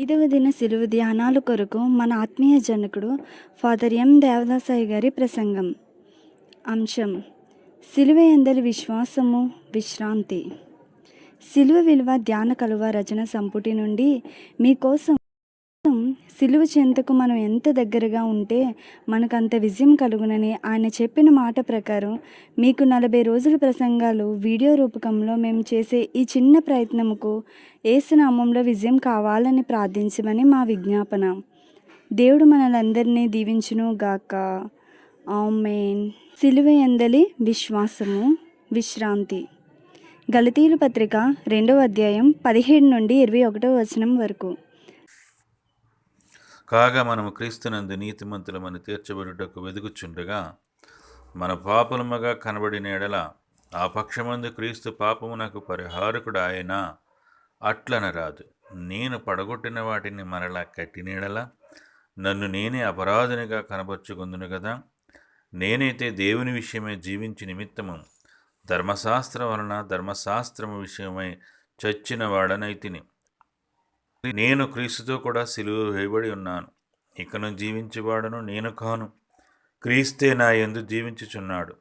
ఐదవ దిన సిలువ ధ్యానాల కొరకు మన ఆత్మీయ జనకుడు ఫాదర్ ఎం దేవదాసాయి గారి ప్రసంగం. అంశం సిలువ ఎందలి విశ్వాసము విశ్రాంతి. సిలువ విలువ ధ్యాన కలువ రచన సంపుటి నుండి మీకోసం సిలువ చెంతకు మనం ఎంత దగ్గరగా ఉంటే మనకు అంత విజయం కలుగునని ఆయన చెప్పిన మాట ప్రకారం మీకు నలభై రోజుల ప్రసంగాలు వీడియో రూపకంలో మేము చేసే ఈ చిన్న ప్రయత్నముకు ఏసునామంలో విజయం కావాలని ప్రార్థించమని మా విజ్ఞాపన. దేవుడు మనలందరినీ దీవించును గాక. ఆమెన్. సిలువ ఎందలి విశ్వాసము విశ్రాంతి. గలతీలు పత్రిక రెండవ అధ్యాయం పదిహేడు నుండి ఇరవై ఒకటో వచనం వరకు. కాగా మనము క్రీస్తునందు నీతిమంతులమని తీర్చబడుటకు వెదుగుచుండగా మన పాపలముగా కనబడిన ఎడల ఆ పక్షమందు క్రీస్తు పాపమునకు పరిహారకుడు ఆయన అట్లనరాదు నేను పడగొట్టిన వాటిని మరలా కట్టినేడల నన్ను నేనే అపరాధునిగా కనబరుచుకుందును కదా నేనైతే దేవుని విషయమై జీవించి నిమిత్తము ధర్మశాస్త్రం వలన ధర్మశాస్త్రము విషయమై చచ్చిన వాడనైతిని నేను క్రీస్తుతో కూడా సిలువ వేయబడి ఉన్నాను. ఇకను జీవించేవాడను నేను కాను. క్రీస్తే నా యందు జీవించుచున్నాడు.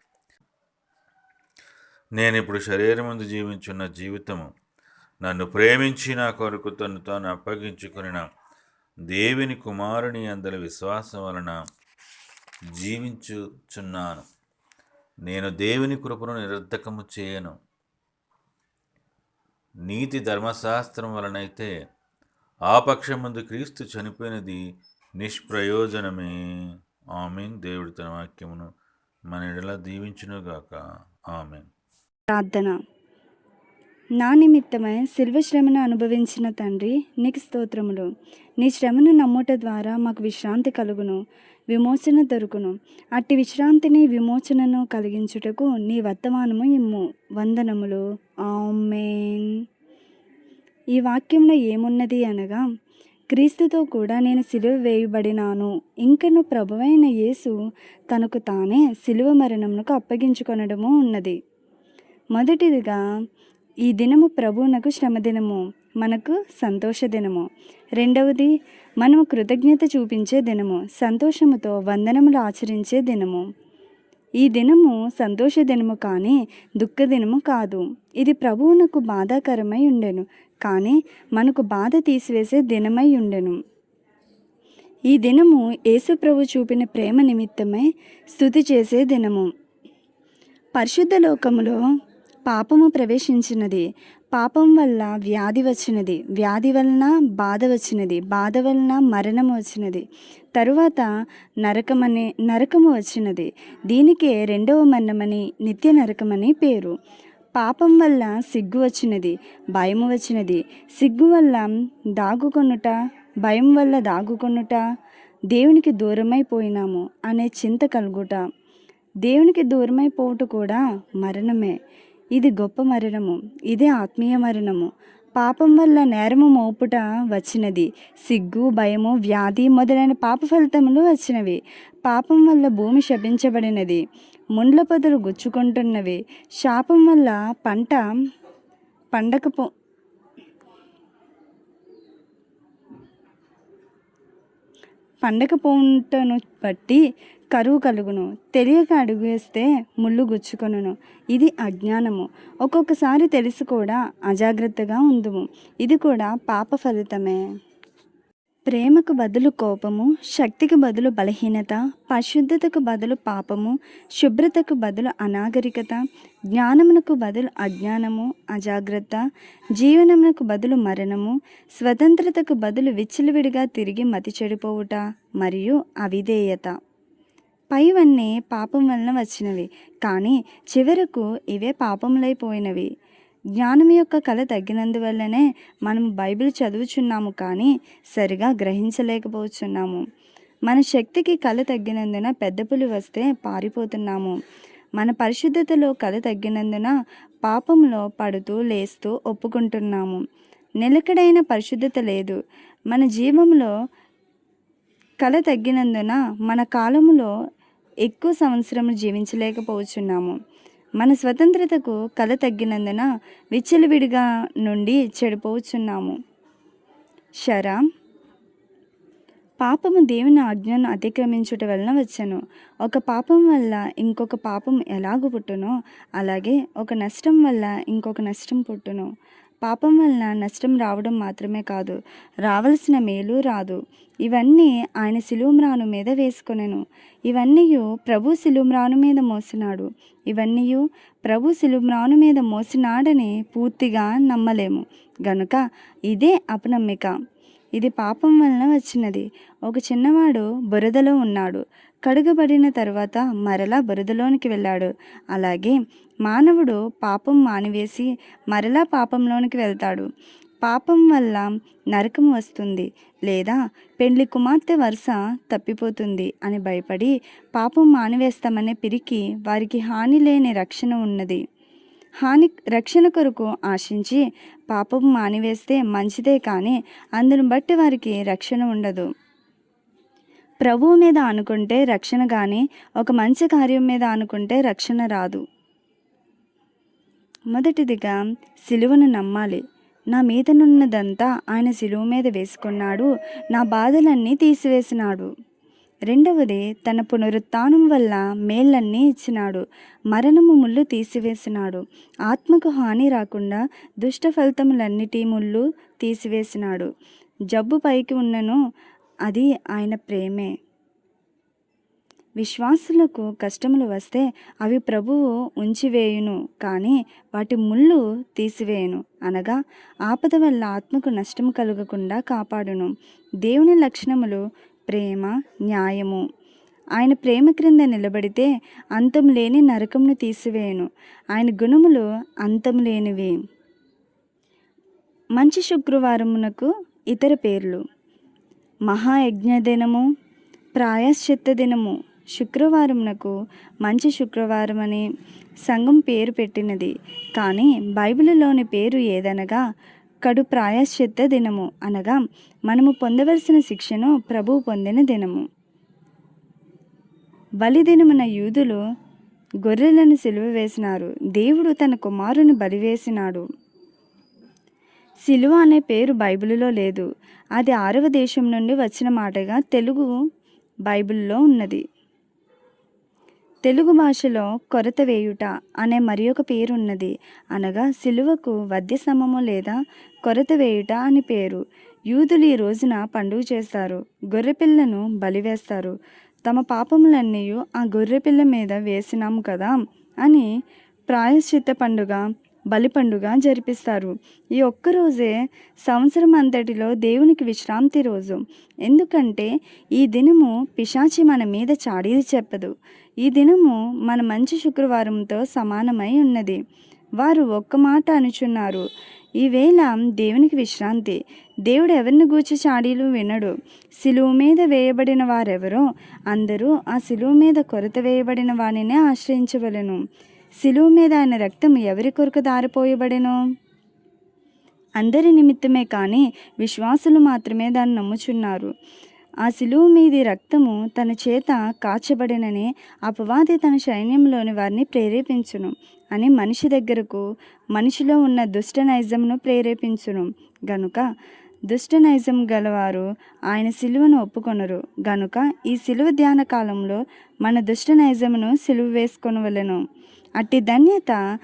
నేను ఇప్పుడు శరీరం ముందు జీవించున్న జీవితము. నన్ను ప్రేమించి నా కొరకు తను తాను అప్పగించుకుని దేవుని కుమారుని అందరి విశ్వాసం వలన జీవించుచున్నాను. నేను దేవుని కృపను నిరర్ధకము చేయను. నీతి ధర్మశాస్త్రం వలనైతే ఆ పక్షముందు క్రీస్తు చనిపోయినది నిష్ప్రయోజనమే. ఆమెన్. దేవుడి తన వాక్యమును మన ఎడల దీవించునుగాక. ఆమెన్. ప్రార్థన. నా నిమిత్తమై శిల్వ శ్రమను అనుభవించిన తండ్రి నీకు స్తోత్రములు. నీ శ్రమను నమ్ముట ద్వారా మాకు విశ్రాంతి కలుగును విమోచన దొరుకును. అట్టి విశ్రాంతిని విమోచనను కలిగించుటకు నీ వర్తమానము ఇమ్ము. వందనములు. ఆమెన్. ఈ వాక్యంలో ఏమున్నది అనగా క్రీస్తుతో కూడా నేను సిలువ వేయబడినాను. ఇంకను ప్రభువైన యేసు తనకు తానే సిలువ మరణమునకు అప్పగించుకొనడము ఉన్నది. మొదటిదిగా ఈ దినము ప్రభువునకు శ్రమదినము మనకు సంతోష దినము రెండవది మనము కృతజ్ఞత చూపించే దినము సంతోషముతో వందనములు ఆచరించే దినము. ఈ దినము సంతోష దినము కానీ దుఃఖ దినము కాదు. ఇది ప్రభువునకు బాధాకరమై ఉండెను. కానీ మనకు బాధ తీసివేసే దినమై ఉండెను. ఈ దినము యేసుప్రభు చూపిన ప్రేమ నిమిత్తమై స్థుతి చేసే దినము. పరిశుద్ధ లోకములో పాపము ప్రవేశించినది పాపం వల్ల వ్యాధి వచ్చినది వ్యాధి వలన బాధ వచ్చినది బాధ వలన మరణం వచ్చినది తరువాత నరకమనే నరకము వచ్చినది. దీనికే రెండవ మరణమని నిత్య నరకమని పేరు. పాపం వల్ల సిగ్గు వచ్చినది భయం వచ్చినది. సిగ్గు వల్ల దాగుకొనుట భయం వల్ల దాగుకొనుట దేవునికి దూరమైపోయినాము అనే చింత కలుగుట. దేవునికి దూరమైపోవుట కూడా మరణమే. ఇది గొప్ప మరణము ఇదే ఆత్మీయ మరణము. పాపం వల్ల నేరము మోపుట వచ్చినది సిగ్గు భయము వ్యాధి మొదలైన పాప ఫలితములు వచ్చినవి. పాపం వల్ల భూమి శపించబడినది. ముండ్ల పొదలు గుచ్చుకుంటున్నవి. శాపం వల్ల పంట పండకపో పండకపోవుటను బట్టి కరువు కలుగును. తెలియక అడుగు వేస్తే ముళ్ళు గుచ్చుకొనును. ఇది అజ్ఞానము. ఒక్కొక్కసారి తెలిసి కూడా అజాగ్రత్తగా ఉందుము. ఇది కూడా పాప ఫలితమే. ప్రేమకు బదులు కోపము శక్తికి బదులు బలహీనత పరిశుద్ధతకు బదులు పాపము శుభ్రతకు బదులు అనాగరికత జ్ఞానమునకు బదులు అజ్ఞానము అజాగ్రత్త జీవనమునకు బదులు మరణము స్వతంత్రతకు బదులు విచ్చలవిడిగా తిరిగి మతి చెడిపోవుట మరియు అవిధేయత. పైవన్నీ పాపం వలన వచ్చినవి కానీ చివరకు ఇవే పాపములైపోయినవి జ్ఞానం యొక్క కళ తగ్గినందువల్లనే మనం బైబిల్ చదువుచున్నాము కానీ సరిగా గ్రహించలేకపోతున్నాము మన శక్తికి కళ తగ్గినందున పెద్ద పులి వస్తే పారిపోతున్నాము. మన పరిశుద్ధతలో కళ తగ్గినందున పాపంలో పడుతూ లేస్తూ ఒప్పుకుంటున్నాము. నిలకడైన పరిశుద్ధత లేదు. మన జీవంలో కళ తగ్గినందున మన కాలములో ఎక్కువ సంవత్సరం జీవించలేకపోతున్నాము మన స్వతంత్రతకు కళ తగ్గినందున విచ్చలవిడిగా నుండి చెడిపోవచ్చున్నాము శరా పాపము దేవుని ఆజ్ఞను అతిక్రమించుట వలన వచ్చను. ఒక పాపం వల్ల ఇంకొక పాపం ఎలాగ పుట్టునో అలాగే ఒక నష్టం వల్ల ఇంకొక నష్టం పుట్టును. పాపం వలన నష్టం రావడం మాత్రమే కాదు రావలసిన మేలు రాదు. ఇవన్నీ ఆయన శిలుమ్రాను మీద వేసుకొనెను. ఇవన్నీ ప్రభు శిలుమ్రాను మీద మోసినాడు. ఇవన్నీ ప్రభు శిలుమ్రాను మీద మోసినాడని పూర్తిగా నమ్మలేము. గనుక ఇదే అపనమ్మిక. ఇది పాపం వలన వచ్చినది. ఒక చిన్నవాడు బురదలో ఉన్నాడు. కడుగబడిన తర్వాత మరలా బురదలోనికి వెళ్ళాడు. అలాగే మానవుడు పాపం మానివేసి మరలా పాపంలోనికి వెళ్తాడు. పాపం వల్ల నరకం వస్తుంది లేదా పెండ్లి కుమార్తె వరుస తప్పిపోతుంది అని భయపడి పాపం మానివేస్తామనే పిరికి వారికి హాని లేని రక్షణ ఉన్నది. హాని రక్షణ కొరకు ఆశించి పాపం మానివేస్తే మంచిదే కానీ అందును బట్టి వారికి రక్షణ ఉండదు. ప్రభువు మీద అనుకుంటే రక్షణ కానీ ఒక మంచి కార్యం మీద అనుకుంటే రక్షణ రాదు. మొదటిదిగా సిలువను నమ్మాలి. నా మీదనున్నదంతా ఆయన సిలువ మీద వేసుకున్నాడు. నా బాధలన్నీ తీసివేసినాడు. రెండవది తన పునరుత్నం వల్ల మేళ్ళన్నీ ఇచ్చినాడు. మరణము ముళ్ళు తీసివేసినాడు. ఆత్మకు హాని రాకుండా దుష్ట ఫలితములన్నిటి ముళ్ళు తీసివేసినాడు. జబ్బు పైకి ఉన్నను అది ఆయన ప్రేమే. విశ్వాసులకు కష్టములు వస్తే అవి ప్రభువు ఉంచివేయును కానీ వాటి ముళ్ళు తీసివేయును. అనగా ఆపద వల్ల ఆత్మకు నష్టం కలగకుండా కాపాడును. దేవుని లక్షణములు ప్రేమ న్యాయము. ఆయన ప్రేమ క్రింద నిలబడితే అంతం లేని నరకమును తీసివేయను. ఆయన గుణములు అంతం లేనివి. మంచి శుక్రవారమునకు ఇతర పేర్లు. మహాయజ్ఞ దినము ప్రాయశ్చిత్త దినము శుక్రవారంనకు మంచి శుక్రవారం అని సంఘం పేరు పెట్టినది. కానీ బైబిల్లోని పేరు ఏదనగా కడు ప్రాయశ్చిత్త దినము అనగా మనము పొందవలసిన శిక్షను ప్రభువు పొందిన దినము. బలిదినమున యూదులు గొర్రెలను సిలువ వేసినారు. దేవుడు తన కుమారుని బలివేసినాడు. సిలువ అనే పేరు బైబిలులో లేదు. అది ఆరవ దేశం నుండి వచ్చిన మాటగా తెలుగు బైబిల్లో ఉన్నది. తెలుగు భాషలో కొరత వేయుట అనే మరి ఒక పేరు ఉన్నది అనగా సిలువకు వద్య సమము లేదా కొరత వేయుట అని పేరు. యూదులు ఈ రోజున పండుగ చేస్తారు. గొర్రెపిల్లను బలివేస్తారు తమ పాపములన్నీ ఆ గొర్రెపిల్ల మీద వేసినాము కదా అని ప్రాయశ్చిత్త పండుగ బలి పండుగ జరిపిస్తారు. ఈ ఒక్కరోజే సంవత్సరం అంతటిలో దేవునికి విశ్రాంతి రోజు. ఎందుకంటే ఈ దినము పిశాచి మన మీద చాడీలు చెప్పదు. ఈ దినము మన మంచి శుక్రవారంతో సమానమై ఉన్నది. వారు ఒక్క మాట అనుచున్నారు. ఈవేళ దేవునికి విశ్రాంతి. దేవుడు ఎవరిని గూర్చి చాడీలు వినడు. సిలువు మీద వేయబడిన వారెవరో అందరూ ఆ సిలువు మీద కొరత వేయబడిన వానినే ఆశ్రయించవలెను. శిలువు మీద ఆయన రక్తం ఎవరి కొరకు దారిపోయబడెను? అందరి నిమిత్తమే కానీ విశ్వాసులు మాత్రమే దాన్ని నమ్ముచున్నారు. ఆ శిలువు మీది రక్తము తన చేత కాచబడినని అపవాది తన సైన్యంలోని వారిని ప్రేరేపించును అని మనిషి దగ్గరకు మనిషిలో ఉన్న దుష్ట నైజంను ప్రేరేపించును. గనుక దుష్ట నైజం గలవారు ఆయన సిలువను ఒప్పుకొనరు. గనుక ఈ సిలువ ధ్యాన కాలంలో మన దుష్ట నైజమును సిలువ వేసుకొనవలెను. అట్టి ధన్యత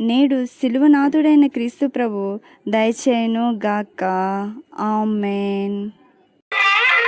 నేడు సిలువనాథుడైన క్రీస్తు ప్రభు దయచేయను గాక ఆమెన్.